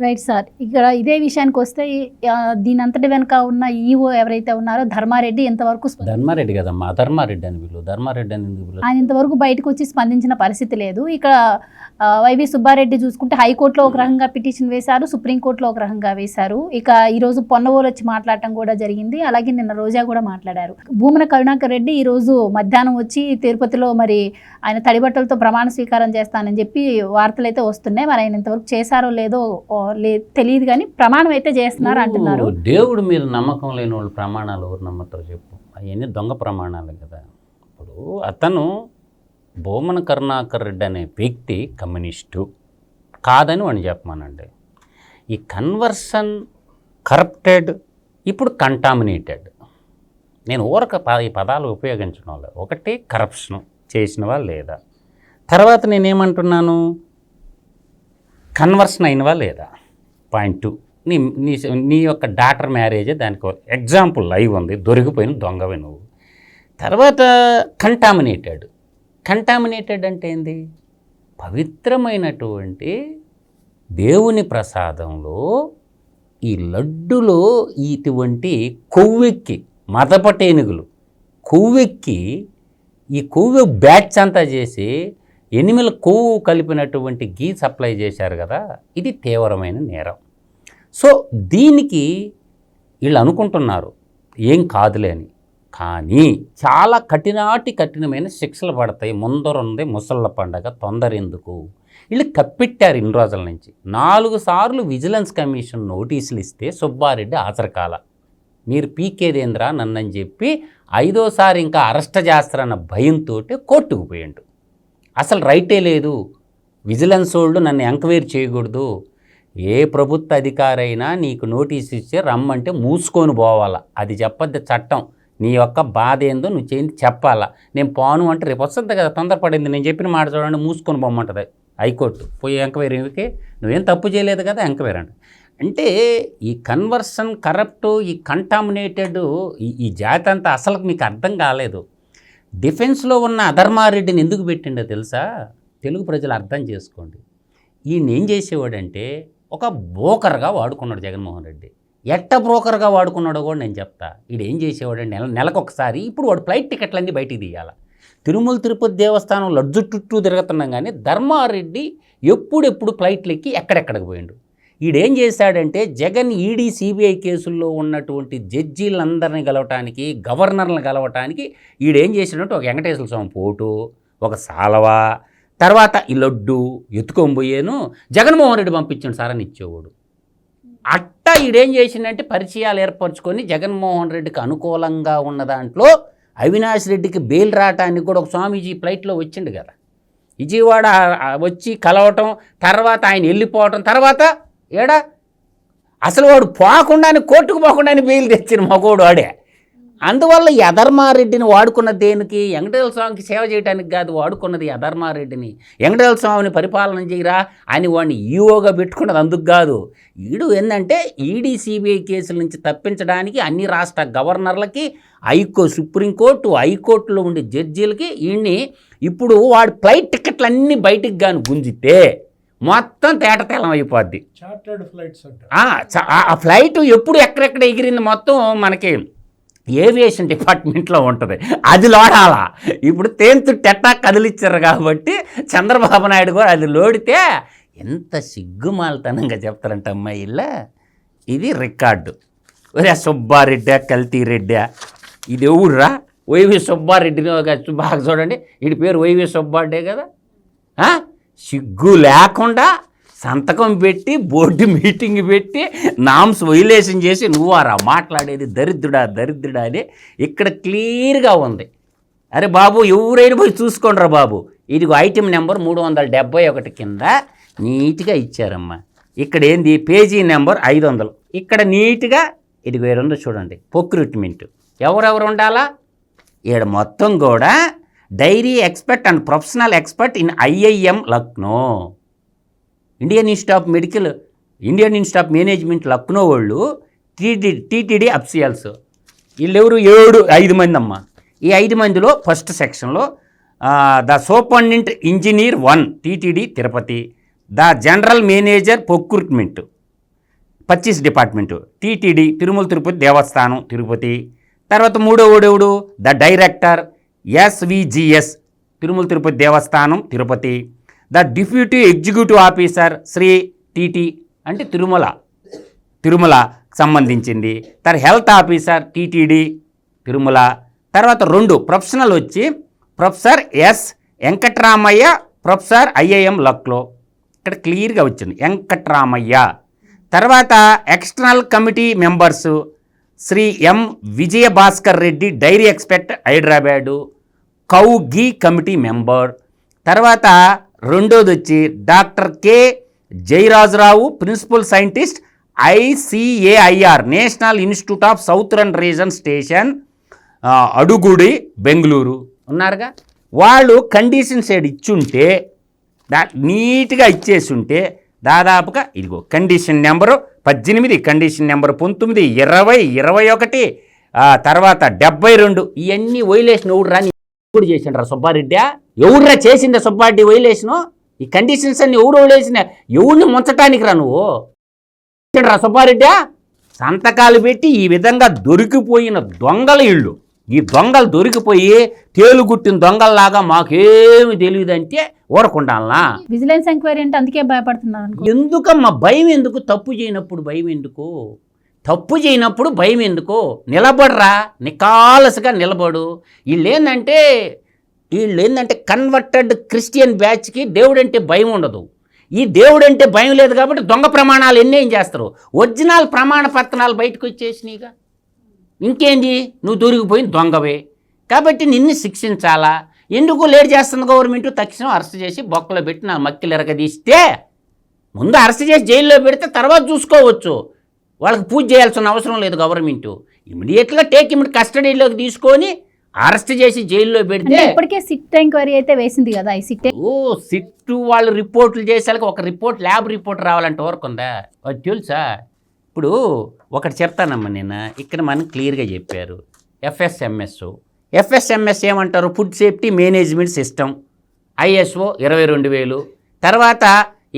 Right sir. ఇక్కడ ఇదే విషయానికి వస్తే దీని అంతటి వెనుక ఉన్న ఈఓ ఎవరైతే ఉన్నారో ధర్మారెడ్డి ఇంతవరకు స్ప- ధర్మారెడ్డి కదమ్మా. అధర్మారెడ్డి అని వీళ్ళు ధర్మారెడ్డి అని? ఆయన ఇంతవరకు బయటకు వచ్చి స్పందించిన పరిస్థితి లేదు. ఇక్కడ వైవి సుబ్బారెడ్డి చూసుకుంటే హైకోర్టులో ఒక రకంగా పిటిషన్ వేశారు సుప్రీంకోర్టులో ఒక రకంగా వేశారు. ఇక ఈ రోజు పొన్నవోలు వచ్చి మాట్లాడటం కూడా జరిగింది. అలాగే నిన్న రోజా కూడా మాట్లాడారు. భూమన కరుణాకర్ రెడ్డి ఈ రోజు మధ్యాహ్నం వచ్చి తిరుపతిలో మరి ఆయన తడిబట్టలతో ప్రమాణ స్వీకారం చేస్తానని చెప్పి వార్తలు అయితే వస్తున్నాయి. మరి ఆయన ఇంతవరకు చేశారో లేదో లే తెలియదు కానీ ప్రమాణం అయితే చేస్తున్నారు అంటున్నారు. దేవుడి మీద నమ్మకం లేని వాళ్ళు ప్రమాణాలు ఎవరు నమ్ముతారు చెప్పు. అవన్నీ దొంగ ప్రమాణాలు కదా. ఇప్పుడు అతను భూమన కరుణాకర్ రెడ్డి అనే వ్యక్తి కమ్యూనిస్టు కాదని వాడిని చెప్పమానండి. ఈ కన్వర్షన్ కరప్టెడ్ ఇప్పుడు కంటామినేటెడ్. నేను ఊరక ఈ పదాలు ఉపయోగించడం లేదు ఒకటి కరప్షన్ చేసినవా లేదా తర్వాత నేనేమంటున్నాను? కన్వర్షన్ అయినవా లేదా? Point two. నీ నీ నీ యొక్క డాటర్ మ్యారేజే దానికి ఎగ్జాంపుల్ లైవ్ ఉంది. దొరికిపోయిన దొంగవి నువ్వు. తర్వాత కంటామినేటెడ్ కంటామినేటెడ్ అంటే ఏంది? పవిత్రమైనటువంటి దేవుని ప్రసాదంలో ఈ లడ్డులో ఇటువంటి కొవ్వెక్కి మతపటేనుగులు కొవ్వెక్కి ఈ కొవ్వు బ్యాచ్ అంతా చేసి ఎనిమిల కొవ్వు కలిపినటువంటి గీ సప్లై చేశారు కదా ఇది తీవ్రమైన నేరం. సో దీనికి వీళ్ళు అనుకుంటున్నారు ఏం కాదులే అని. కానీ చాలా కఠినాటి కఠినమైన శిక్షలు పడతాయి. ముందరుంది ముసళ్ళ పండగ తొందర ఎందుకు? వీళ్ళు కప్పెట్టారు ఇన్ని రోజుల నుంచి. నాలుగు సార్లు విజిలెన్స్ కమిషన్ నోటీసులు ఇస్తే సుబ్బారెడ్డి ఆచరకాల మీరు పీకేదేంద్రా నన్నని చెప్పి ఐదోసారి ఇంకా అరెస్ట్ చేస్తారన్న భయంతో కోర్టుకు పోయిండు. అసలు రైటే లేదు. విజిలెన్స్ వాళ్ళు నన్ను ఎంక్వైరీ చేయకూడదు. ఏ ప్రభుత్వ అధికారైనా నీకు నోటీస్ ఇస్తే రమ్మంటే మూసుకొని పోవాలా. అది చెప్పద్ది చట్టం. నీ యొక్క బాధ ఏందో నువ్వు చేయింది చెప్పాలా. నేను పోను అంటే రేపు వస్తుంది కదా తొందరపడింది. నేను చెప్పిన మాట చూడండి మూసుకొని పోమంటుంది హైకోర్టు. పోయి ఎంక్వైరీకి నువ్వేం తప్పు చేయలేదు కదా ఎంక్వైరీ అంటే. అంటే ఈ కన్వర్షన్ కరప్ట్ ఈ కంటామినేటెడ్ ఈ ఈ జాతి అంతా అసలు మీకు అర్థం కాలేదు. డిఫెన్స్లో ఉన్న అధర్మారెడ్డిని ఎందుకు పెట్టిండో తెలుసా? తెలుగు ప్రజలు అర్థం చేసుకోండి. ఈయన ఏం చేసేవాడంటే ఒక బ్రోకర్గా వాడుకున్నాడు జగన్మోహన్ రెడ్డి. ఎట్ట బ్రోకర్గా వాడుకున్నాడో కూడా నేను చెప్తా. వీడు ఏం చేసేవాడంటే నెల నెలకొకసారి ఇప్పుడు వాడు ఫ్లైట్ టికెట్లన్నీ బయటికి తీయాలి. తిరుమల తిరుపతి దేవస్థానం లడ్జు చుట్టూ తిరుగుతున్నాం కానీ ధర్మారెడ్డి ఎప్పుడెప్పుడు ఫ్లైట్లు ఎక్కి ఎక్కడెక్కడికి పోయిండు. ఈడేం చేశాడంటే జగన్ ఈడీ సిబిఐ కేసుల్లో ఉన్నటువంటి జడ్జీలందరిని గలవటానికి గవర్నర్లను గలవటానికి ఈడేం చేసినట్టు ఒక వెంకటేశ్వర స్వామి పోటు ఒక సాలవా తర్వాత ఈ లడ్డు ఎత్తుకొని పోయాను జగన్మోహన్ రెడ్డి పంపించాడు సార్ అని ఇచ్చేవాడు. అట్టా ఈడేం చేసిండంటే పరిచయాలు ఏర్పరచుకొని జగన్మోహన్ రెడ్డికి అనుకూలంగా ఉన్న దాంట్లో అవినాష్ రెడ్డికి బెయిల్ రావటానికి కూడా ఒక స్వామీజీ ఫ్లైట్లో వచ్చిండు కదా. విజయవాడ వచ్చి కలవటం తర్వాత ఆయన వెళ్ళిపోవటం తర్వాత ఏడా? అసలు వాడు పోకుండానే కోర్టుకు పోకుండానే బెయిల్ తెచ్చిన మగోడు వాడే. అందువల్ల యధర్మారెడ్డిని వాడుకున్న దేనికి? వెంకటేశ్వర స్వామికి సేవ చేయడానికి కాదు వాడుకున్నది యధర్మారెడ్డిని. వెంకటేశ్వర స్వామిని పరిపాలన చేయరా అని వాడిని ఈఓగా పెట్టుకున్నది అందుకు కాదు. ఈడు ఏంటంటే ఈడీ సిబిఐ కేసుల నుంచి తప్పించడానికి అన్ని రాష్ట్ర గవర్నర్లకి హైకో సుప్రీంకోర్టు హైకోర్టులో ఉండే జడ్జీలకి ఈయన్ని ఇప్పుడు వాడి ఫ్లైట్ టికెట్లు అన్నీ బయటికి కానీ గుంజితే మొత్తం తేట తెల్లం అయిపోద్ది ఆ, ఫ్లైట్ ఎప్పుడు ఎక్కడెక్కడ ఎగిరింది మొత్తం మనకి ఏవియేషన్ డిపార్ట్మెంట్లో ఉంటుంది. అది లోడాలా. ఇప్పుడు తేంతు టెట్టా కదిలిచ్చారు కాబట్టి చంద్రబాబు నాయుడు కూడా అది లోడితే ఎంత సిగ్గుమాలతనంగా చెప్తారంట అమ్మాయిల్లా ఇది రికార్డు. ఒరే సుబ్బారెడ్డా కల్తీ రెడ్డా ఇది ఊర్రా వైవి సుబ్బారెడ్డిని ఒక బాగా చూడండి. వీడి పేరు వైవి సుబ్బారెడ్డే కదా? సిగ్గు లేకుండా సంతకం పెట్టి బోర్డు మీటింగ్ పెట్టి నామ్స్ వైలేషన్ చేసి నువ్వారా మాట్లాడేది దరిద్రుడా దరిద్రుడా అని ఇక్కడ క్లియర్గా ఉంది. అరే బాబు ఎవరైనా పోయి చూసుకోండిరా బాబు. ఇదిగో ఐటెం నెంబర్ మూడు వందల డెబ్బై ఒకటి కింద నీట్గా ఇచ్చారమ్మా. ఇక్కడ ఏంది? పేజీ నెంబర్ ఐదు వందలు. ఇక్కడ నీట్గా ఇదిగో రెండు చూడండి పొక్రూట్మెంట్. ఎవరెవరు ఉండాలా? ఈడ మొత్తం కూడా dairy expert and professional expert in IIM Lucknow. Indian institute of medical Indian institute of management Lucknow వాళ్ళు టీటీ టీటీడీ అఫ్సియల్స్ వీళ్ళెవరు? ఏడు ఐదు మంది అమ్మ ఈ ఐదు మందిలో ఫస్ట్ సెక్షన్లో the superintendent engineer one TTD Tirupati. The general manager procurement purchase department TTD Tirumala Tirupati Devasthanam Tirupati. తర్వాత మూడో ఓడెవడు the director SVGS Tirumala Tirupati Devasthanam Tirupati. The deputy executive officer Shri TT అంటే తిరుమల తిరుమల సంబంధించింది. తర్వాత health officer TTD Tirumala. తర్వాత రెండు professional వచ్చి professor S Venkatramayya professor IIM Lucknow. ఇక్కడ క్లియర్గా వచ్చింది వెంకట్రామయ్య. తర్వాత external committee members Shri M Vijayabhaskar Reddy dairy expert Hyderabad. కౌగి committee member. తర్వాత రెండోది వచ్చి doctor K Jayarajurao principal scientist ICAIR national institute of southern region station Adugodi Bengaluru. ఉన్నారుగా? వాళ్ళు condition side ఇచ్చుంటే దా నీట్గా ఇచ్చేసి ఉంటే దాదాపుగా ఇదిగో కండిషన్ నెంబరు పద్దెనిమిది కండిషన్ నెంబర్ పంతొమ్మిది ఇరవై ఇరవై ఒకటి తర్వాత డెబ్బై రెండు. ఇవన్నీ వైలేషన్ ఎవడు రాని ఎవడు చేసిండ్రా సుబ్బారెడ్డి? ఎవడురా చేసిందా సుబ్బారెడ్డి వైలేషను ఈ కండిషన్స్ అన్ని ఎవడు వదిలేసిన? ఎవడిని ముంచటానికి రా నువ్వు? రా సుబ్బారెడ్డి? సంతకాలు పెట్టి ఈ విధంగా దొరికిపోయిన దొంగల ఇళ్ళు. ఈ దొంగలు దొరికిపోయి తేలుగుట్టిన దొంగల్లాగా మాకేమి తెలియదంటే ఊరకుండాలనా? విజిలెన్స్ ఎంక్వైరీ అంటే అందుకే భయపడుతున్నారు అనుకో ఎందుకమ్మా? భయం ఎందుకు? తప్పు చేయనప్పుడు భయం ఎందుకు? తప్పు చేయనప్పుడు భయం ఎందుకు? నిలబడరా. నికాలసుగా నిలబడు. వీళ్ళు ఏంటంటే వీళ్ళు ఏంటంటే కన్వర్టెడ్ క్రిస్టియన్ బ్యాచ్కి దేవుడంటే భయం ఉండదు. ఈ దేవుడంటే భయం లేదు కాబట్టి దొంగ ప్రమాణాలు ఎన్నేం చేస్తారు? ఒరిజినల్ ప్రమాణ పత్రాలు బయటకు వచ్చేసినాయిగా ఇంకేంది? నువ్వు దొరికిపోయిన దొంగవే. కాబట్టి నిన్ను శిక్షించాలా? ఎందుకు లేట్ చేస్తుంది గవర్నమెంట్? తక్షణం అరెస్ట్ చేసి బొక్కలో పెట్టి నా మక్కిలు ఎరగదీస్తే ముందు అరెస్ట్ చేసి జైల్లో పెడితే తర్వాత చూసుకోవచ్చు. వాళ్ళకి పూజ చేయాల్సిన అవసరం లేదు గవర్నమెంట్. ఇమీడియట్గా టేక్ ఇమిడి కస్టడీలోకి తీసుకొని అరెస్ట్ చేసి జైల్లో పెడితే ఇప్పటికే సిట్ ఎంక్వైరీ అయితే వేసింది కదా ఈ సిట్ ఓ సిట్టు వాళ్ళు రిపోర్ట్లు చేసాక ఒక రిపోర్ట్ ల్యాబ్ రిపోర్ట్ రావాలంటే వరకు ఉందా? అది తెలుసా? ఇప్పుడు ఒకటి చెప్తానమ్మా నేను. ఇక్కడ మనకు క్లియర్గా చెప్పారు. ఎఫ్ఎస్ఎంఎస్ ఎఫ్ఎస్ఎంఎస్ ఏమంటారు? Food safety management system ISO ఇరవై రెండు వేలు. తర్వాత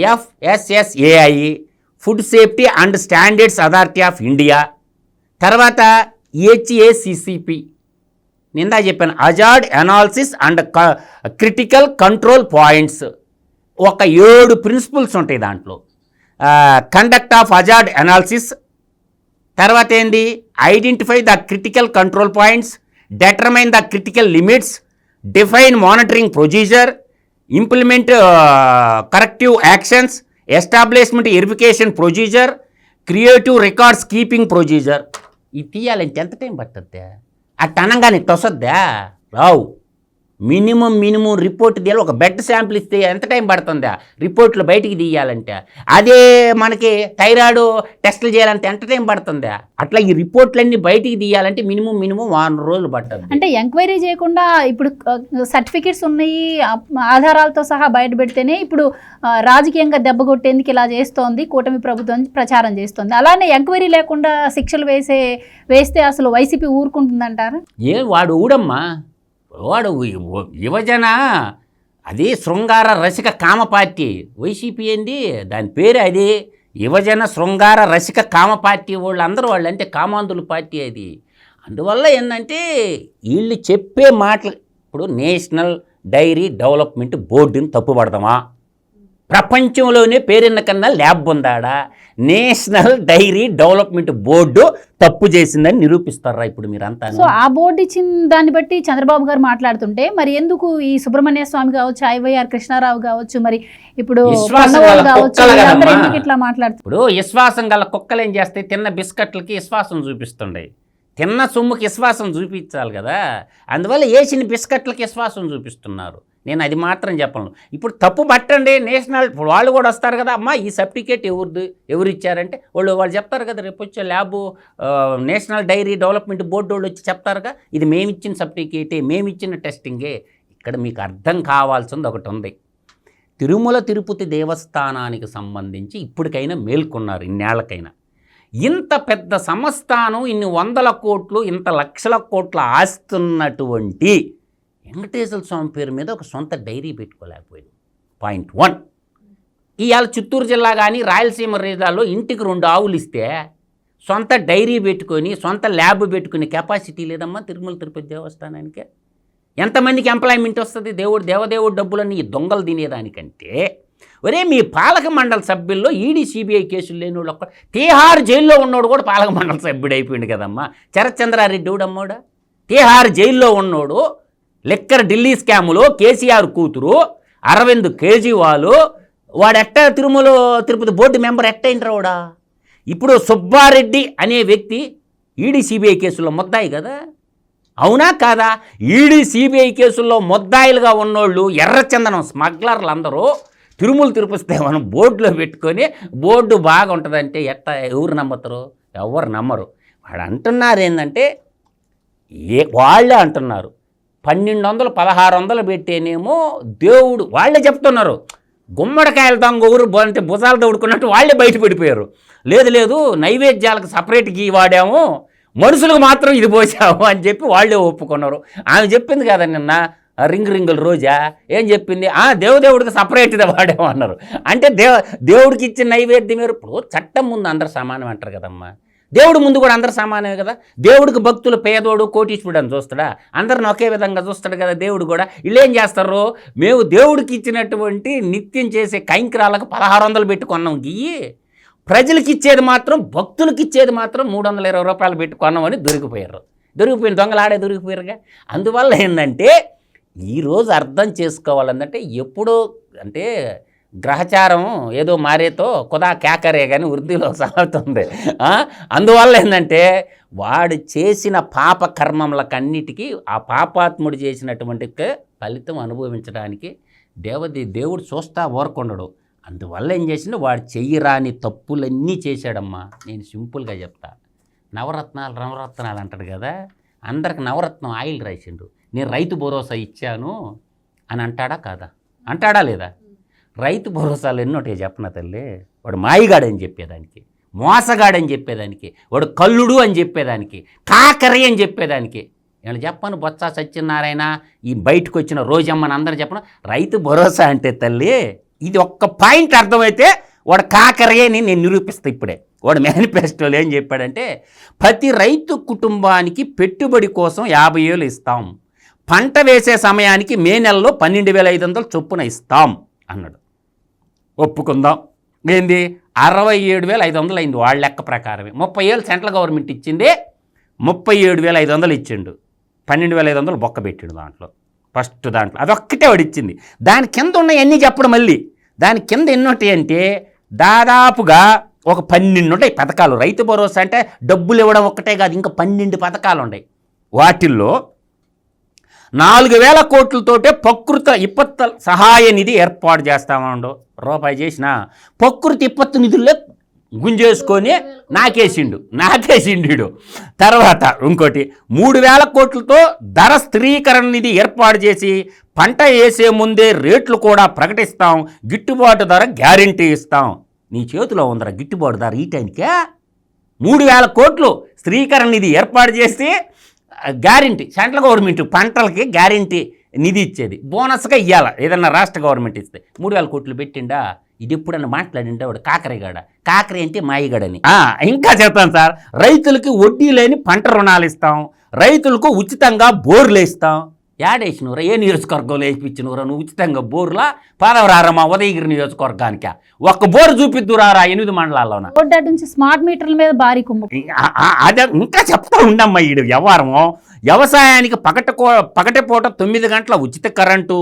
FSSAI food safety and standards authority of India. తర్వాత హెచ్ఏసిసిపి. నిందా చెప్పాను hazard analysis and critical control points. ఒక ఏడు ప్రిన్సిపల్స్ ఉంటాయి దాంట్లో. Conduct of hazard analysis. తర్వాత ఏంది? Identify the critical control points determine the critical limits define monitoring procedure implement corrective actions establishment verification procedure creative records keeping procedure. ఇది తీయాలంటే ఎంత time పట్టద్దా? అట్ట అనగానే తొసద్దా? రావు. మినిమం మినిమం రిపోర్ట్ తీయాలి. ఒక బెడ్ శాంపిల్ ఇస్తే ఎంత టైం పడుతుందా? రిపోర్ట్లు బయటికి తీయాలంటే. అదే మనకి థైరాయిడ్ టెస్టులు చేయాలంటే ఎంత టైం పడుతుందా? అట్లా ఈ రిపోర్ట్లన్నీ బయటికి తీయాలంటే మినిమం మినిమం వారం రోజులు పడుతుంది. అంటే ఎంక్వైరీ చేయకుండా ఇప్పుడు సర్టిఫికెట్స్ ఉన్నాయి ఆధారాలతో సహా బయట పెడితేనే ఇప్పుడు రాజకీయంగా దెబ్బ కొట్టేందుకు ఇలా చేస్తోంది కూటమి ప్రభుత్వం ప్రచారం చేస్తోంది. అలానే ఎంక్వైరీ లేకుండా శిక్షలు వేసే వేస్తే అసలు వైసీపీ ఊరుకుంటుందంటారా? ఏ వాడు ఊడమ్మా. వాడు యువజన అది శృంగార రసిక కామ పార్టీ. వైసీపీ ఏంది? దాని పేరు అది. యువజన శృంగార రసిక కామ పార్టీ వాళ్ళు అందరూ వాళ్ళు అంటే కామాంధుల పార్టీ అది. అందువల్ల ఏంటంటే వీళ్ళు చెప్పే మాటలు ఇప్పుడు నేషనల్ డైరీ డెవలప్మెంట్ బోర్డుని తప్పుపడదామా? ప్రపంచంలోనే పేరున్న కన్నా ల్యాబ్ ఉందాడా? నేషనల్ డైరీ డెవలప్మెంట్ బోర్డు తప్పు చేసిందని నిరూపిస్తారా ఇప్పుడు మీరంతా సో ఆ బోర్డు ఇచ్చిన దాన్ని బట్టి చంద్రబాబు గారు మాట్లాడుతుంటే మరి ఎందుకు ఈ సుబ్రహ్మణ్య స్వామి కావచ్చు ఐవైఆర్ కృష్ణారావు కావచ్చు మరి ఇప్పుడు ఇట్లా మాట్లాడుతున్నారు ఇప్పుడు విశ్వాసం గల కుక్కలు ఏం చేస్తాయి? తిన్న బిస్కెట్లకి విశ్వాసం చూపిస్తుండే. తిన్న సొమ్ముకి విశ్వాసం చూపించాలి కదా. అందువల్ల వేసిన బిస్కెట్లకి విశ్వాసం చూపిస్తున్నారు. నేను అది మాత్రం చెప్పను. ఇప్పుడు తప్పు పట్టండి నేషనల్ ఇప్పుడు వాళ్ళు కూడా వస్తారు కదా అమ్మా ఈ సర్టిఫికేట్ ఎవరిది ఎవరు ఇచ్చారంటే వాళ్ళు వాళ్ళు చెప్తారు కదా రేపు వచ్చే lab national dairy development board వాళ్ళు వచ్చి చెప్తారుగా ఇది మేము ఇచ్చిన సర్టిఫికేటే మేము ఇచ్చిన టెస్టింగే. ఇక్కడ మీకు అర్థం కావాల్సింది ఒకటి ఉంది. తిరుమల తిరుపతి దేవస్థానానికి సంబంధించి ఇప్పటికైనా మేల్కొన్నారు ఇన్నేళ్ళకైనా. ఇంత పెద్ద సంస్థానం ఇన్ని వందల కోట్లు ఇంత లక్షల కోట్ల ఆస్తున్నటువంటి వెంకటేశ్వర స్వామి పేరు మీద ఒక సొంత డైరీ పెట్టుకోలేకపోయింది పాయింట్ వన్. ఇవాళ చిత్తూరు జిల్లా కానీ రాయలసీమ జిల్లాలో ఇంటికి రెండు ఆవులు ఇస్తే సొంత డైరీ పెట్టుకొని సొంత ల్యాబ్ పెట్టుకునే కెపాసిటీ లేదమ్మా తిరుమల తిరుపతి దేవస్థానానికి. ఎంతమందికి ఎంప్లాయ్మెంట్ వస్తుంది? దేవుడు దేవదేవుడు డబ్బులన్నీ ఈ దొంగలు తినేదానికంటే ఒరే మీ పాలక మండలి సభ్యుల్లో ఈడీ సిబిఐ కేసులు లేని వాళ్ళు ఒక్క తీహార్ జైల్లో ఉన్నోడు కూడా పాలక మండలి సభ్యుడు అయిపోయింది కదమ్మా. శరత్చంద్రారెడ్డి అమ్మోడా తీహార్ జైల్లో ఉన్నోడు లిక్కర్ ఢిల్లీ స్కాములో కేసీఆర్ కూతురు అరవింద్ కేజ్రీవాల్ వాడు ఎట్ట తిరుమల తిరుపతి బోర్డు మెంబర్ ఎట్ట ఇంటరావుడా ఇప్పుడు సుబ్బారెడ్డి అనే వ్యక్తి ఈడీ సిబిఐ కేసులో ముద్దాయి కదా? అవునా కాదా? ఈడీ సిబిఐ కేసుల్లో ముద్దాయిలుగా ఉన్నోళ్ళు ఎర్రచందనం స్మగ్లర్లు అందరూ తిరుమల తిరుపతి మనం బోర్డులో పెట్టుకొని బోర్డు బాగా ఉంటుందంటే ఎట్ట ఎవరు నమ్ముతారు ఎవరు నమ్మరు? వాడు అంటున్నారు ఏంటంటే ఏ వాళ్ళే అంటున్నారు. పన్నెండు వందలు పదహారు వందలు పెట్టేనేమో దేవుడు. వాళ్ళే చెప్తున్నారు. గుమ్మడికాయల దొంగ ఊరు అంటే భుజాలు తోడుకున్నట్టు వాళ్ళే బయట పడిపోయారు. లేదు లేదు నైవేద్యాలకు సపరేట్గా గీ వాడాము. మనుషులకు మాత్రం ఇది పోసాము అని చెప్పి వాళ్ళే ఒప్పుకున్నారు. ఆమె చెప్పింది కదా నిన్న రింగ్ రింగుల రోజా? ఏం చెప్పింది? ఆ దేవదేవుడికి సపరేట్గా వాడాము అన్నారు అంటే దేవ దేవుడికి ఇచ్చిన నైవేద్యం వేరు. ఇప్పుడు చట్టం ముందు అందరు సమానం అంటారు కదమ్మా. దేవుడు ముందు కూడా అందరు సమానమే కదా? దేవుడికి భక్తులు పేదోడు కోటీశ్వరుడు అని చూస్తాడా? అందరిని ఒకే విధంగా చూస్తాడు కదా దేవుడు కూడా. వీళ్ళు ఏం చేస్తారు? మేము దేవుడికి ఇచ్చినటువంటి నిత్యం చేసే కైంకరాలకు పదహారు వందలు పెట్టుకున్నాం గియ్యి. ప్రజలకి ఇచ్చేది మాత్రం భక్తులకి ఇచ్చేది మాత్రం మూడు వందల ఇరవై రూపాయలు పెట్టుకున్నామని దొరికిపోయారు దొరికిపోయిన దొంగలాడే దొరికిపోయారుగా అందువల్ల ఏంటంటే ఈరోజు అర్థం చేసుకోవాలంటే ఎప్పుడో అంటే గ్రహచారం ఏదో మారేతో కుదా కేకరే కానీ వృద్ధిలో సాగుతుంది. అందువల్ల ఏంటంటే వాడు చేసిన పాప కర్మములకన్నిటికీ ఆ పాపాత్ముడు చేసినటువంటి ఫలితం అనుభవించడానికి దేవది దేవుడు చూస్తా ఓరకుండడు అందువల్ల ఏం చేసిండు? వాడు చెయ్యరాని తప్పులన్నీ చేశాడమ్మా. నేను సింపుల్గా చెప్తా. నవరత్నాలు నవరత్నాలు అంటాడు కదా. అందరికి నవరత్నం ఆయిల్ రాసిండు. నేను రైతు భరోసా ఇచ్చాను అని అంటాడా కాదా? అంటాడా లేదా? రైతు భరోసాలు ఎన్నోటే చెప్పన తల్లి? వాడు మాయిగాడని చెప్పేదానికి మోసగాడని చెప్పేదానికి వాడు కల్లుడు అని చెప్పేదానికి కాకరి అని చెప్పేదానికి. నేను చెప్పను? బొత్స సత్యనారాయణ ఈ బయటకు వచ్చిన రోజమ్మని అందరూ చెప్పను. రైతు భరోసా అంటే తల్లి ఇది ఒక్క పాయింట్ అర్థమైతే వాడు కాకరే అని నేను నిరూపిస్తా ఇప్పుడే. వాడు మేనిఫెస్టోలో ఏం చెప్పాడంటే ప్రతి రైతు కుటుంబానికి పెట్టుబడి కోసం యాభై ఏళ్ళు ఇస్తాం. పంట వేసే సమయానికి మే నెలలో పన్నెండు వేల ఐదు వందలు చొప్పున ఇస్తాం అన్నాడు. ఒప్పుకుందాం. ఏంది? అరవై ఏడు వేల ఐదు వందలు అయింది వాళ్ళ లెక్క ప్రకారమే. ముప్పై ఏళ్ళు సెంట్రల్ గవర్నమెంట్ ఇచ్చింది ముప్పై ఏడు వేల ఐదు వందలు ఇచ్చిండు. పన్నెండు వేల ఐదు వందలు బొక్క పెట్టిండు దాంట్లో. ఫస్ట్ దాంట్లో. అదొక్కటే వాడు ఇచ్చింది. దాని కింద ఉన్నాయి అన్నీ చెప్పడం మళ్ళీ. దాని కింద ఎన్ని అంటే దాదాపుగా ఒక పన్నెండు ఉంటాయి పథకాలు. రైతు భరోసా అంటే డబ్బులు ఇవ్వడం ఒక్కటే కాదు ఇంకా పన్నెండు పథకాలు ఉన్నాయి. వాటిల్లో నాలుగు వేల కోట్లతోటే ప్రకృత విపత్తు సహాయ నిధి ఏర్పాటు చేస్తామండు. రూపాయి చేసిన ప్రకృతి విపత్తు నిధుల్లో గుంజేసుకొని నాకేసిండు. నాకేసిండు తర్వాత ఇంకోటి మూడు వేల కోట్లతో ధర స్థిరీకరణ నిధి ఏర్పాటు చేసి పంట వేసే ముందే రేట్లు కూడా ప్రకటిస్తాం. గిట్టుబాటు ధర గ్యారంటీ ఇస్తాం. నీ చేతిలో ఉందరా గిట్టుబాటు ధర ఈ టైంకే. మూడు వేల కోట్లు స్త్రీకరణ నిధి ఏర్పాటు చేసి గ్యారంటీ సెంట్రల్ గవర్నమెంట్ పంటలకి గ్యారంటీ నిధి ఇచ్చేది. బోనస్గా ఇవ్వాలి ఏదన్నా రాష్ట్ర గవర్నమెంట్ ఇస్తే. మూడు వేల కోట్లు పెట్టిండా? ఇది ఎప్పుడన్నా మాట్లాడింటే వాడు? కాకరేగాడ? కాకరే అంటే మాయిగాడని. ఇంకా చెప్తాను సార్ రైతులకి వడ్డీ లేని పంట రుణాలు ఇస్తాం. రైతులకు ఉచితంగా బోర్లు ఇస్తాం యాడేసినవరా ఏ నియోజకవర్గంలో వేసిపించినవరా నువ్వు ఉచితంగా బోర్లా? పాదవరారమ్మా ఉదయగిరి నియోజకవర్గానికి? ఒక్క బోరు చూపిద్దురారా ఎనిమిది మండలాల్లోన? నుంచి స్మార్ట్ మీటర్ల మీద భారీ ఆ- అదే ఇంకా చెప్తా ఉండమ్మా ఈడు వ్యవహారము వ్యవసాయానికి పగట పగటిపూట తొమ్మిది గంటల ఉచిత కరెంటు.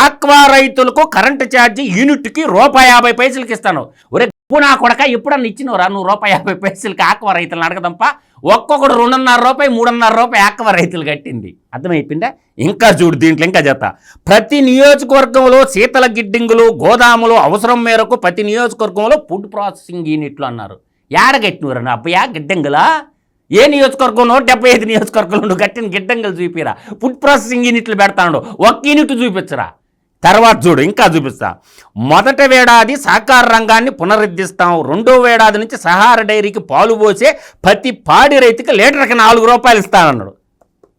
ఆక్వా రైతులకు కరెంటు ఛార్జీ యూనిట్కి రూపాయి యాభై పైసలకి ఇస్తాను ఒరే నా కొడక ఎప్పుడన్నా ఇచ్చినవరా నువ్వు రూపాయి యాభై పైసలకి ఆక్వా రైతులను అడగదంప. ఒక్కొక్కడు రెండున్నర రూపాయి మూడున్నర రూపాయి ఎక్కువ రైతులు కట్టింది. అర్థమైపోయిందా? ఇంకా చూడు దీంట్లో ఇంకా చేత ప్రతి నియోజకవర్గంలో శీతల గిడ్డింగులు గోదాములు అవసరం మేరకు ప్రతి నియోజకవర్గంలో ఫుడ్ ప్రాసెసింగ్ యూనిట్లు అన్నారు. ఏడ నా అబ్బాయా గిడ్డంగులా? ఏ నియోజకవర్గం నూట డెబ్బై ఐదు నియోజకవర్గంలో కట్టిన గిడ్డంగులు చూపిరా. ఫుడ్ ప్రాసెసింగ్ యూనిట్లు పెడతాడు. ఒక్క యూనిట్ చూపించరా? తర్వాత చూడు ఇంకా చూపిస్తా. మొదటి వేడాది సహకార రంగాన్ని పునరుద్ధరిస్తాం రెండో వేడాది నుంచి సహార డైరీకి పాలు పోసే ప్రతి పాడి రైతుకి లీటర్కి నాలుగు రూపాయలు ఇస్తానన్నాడు.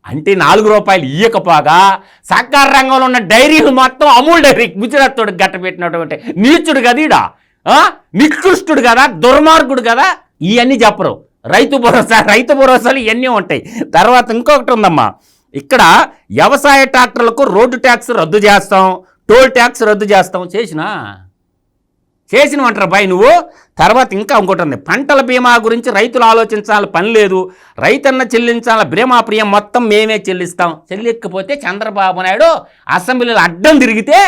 అంటే నాలుగు రూపాయలు ఇయ్యకపోగా సహకార రంగంలో ఉన్న డైరీలు మొత్తం అమూల్ డైరీ గుజరాత్ తోడు గట్ట పెట్టినటువంటి ఈడ? కదీడా నికృష్టుడు కదా? దుర్మార్గుడు కదా? ఇవన్నీ చెప్పరు. రైతు భరోసా రైతు భరోసాలు ఇవన్నీ ఉంటాయి. తర్వాత ఇంకొకటి ఉందమ్మా. ఇక్కడ వ్యవసాయ ట్రాక్టర్లకు రోడ్డు ట్యాక్స్ రద్దు చేస్తాం. టోల్ ట్యాక్స్ రద్దు చేస్తాం చేసినా? చేసినవంటారు బాయ్ నువ్వు? తర్వాత ఇంకా ఇంకోటి ఉంది. పంటల బీమా గురించి రైతులు ఆలోచించాలి పని లేదు. రైతన్న చెల్లించాల బీమా ప్రియం మొత్తం మేమే చెల్లిస్తాం. చెల్లికపోతే చంద్రబాబు నాయుడు అసెంబ్లీలో అడ్డం తిరిగితే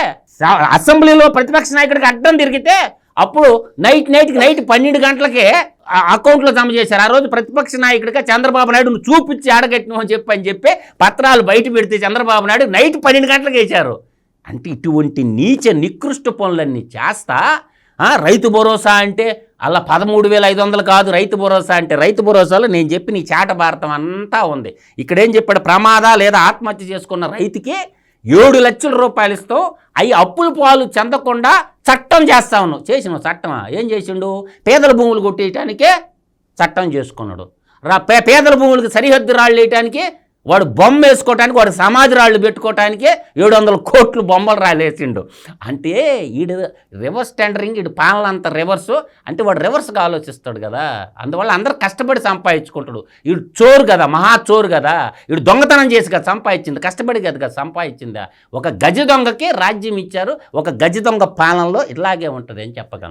అసెంబ్లీలో ప్రతిపక్ష నాయకుడికి అడ్డం తిరిగితే అప్పుడు నైట్ నైట్కి నైట్ పన్నెండు గంటలకే ఆ అకౌంట్లో జమ చేశారు. ఆ రోజు ప్రతిపక్ష నాయకుడిగా చంద్రబాబు నాయుడు చూపించి ఆడగట్టినావు అని చెప్పి అని చెప్పి పత్రాలు బయట పెడితే చంద్రబాబు నాయుడు నైట్ పన్నెండు గంటలకు వేశారు. అంటే ఇటువంటి నీచ నికృష్ట పనులన్నీ చేస్తా రైతు భరోసా అంటే అలా పదమూడు వేల ఐదు వందలు కాదు రైతు భరోసా అంటే రైతు భరోసాలో నేను చెప్పిన ఈ చేట భారతం అంతా ఉంది. ఇక్కడేం చెప్పాడు ప్రమాద లేదా ఆత్మహత్య చేసుకున్న రైతుకి ఏడు లక్షల రూపాయలు ఇస్తావు అవి అప్పుల పాలు చెందకుండా చట్టం చేస్తా ఉన్నావు. చేసినావు చట్టమా? ఏం చేసిండు? పేదల భూములు కొట్టేయటానికే చట్టం చేసుకున్నాడు. రా పే పేదల భూములకు సరిహద్దు రాళ్ళు వేయటానికి వాడు బొమ్మ వేసుకోవటానికి వాడు సమాజ రాళ్ళు పెట్టుకోవటానికే ఏడు వందల కోట్లు బొమ్మలు రాలేసిండు. అంటే ఈడు రివర్స్ టెండరింగ్ ఈడు పాలన అంత రివర్స్. అంటే వాడు రివర్స్గా ఆలోచిస్తాడు కదా. అందువల్ల అందరు కష్టపడి సంపాదించుకుంటాడు. ఈడు చోరు కదా మహా చోరు కదా. ఈడు దొంగతనం చేసి కదా సంపాదించింది కష్టపడి కదా కదా సంపాదించిందా? ఒక గజ దొంగకి రాజ్యం ఇచ్చారు ఒక గజ దొంగ పాలనలో ఇలాగే ఉంటుంది అని చెప్పగలను.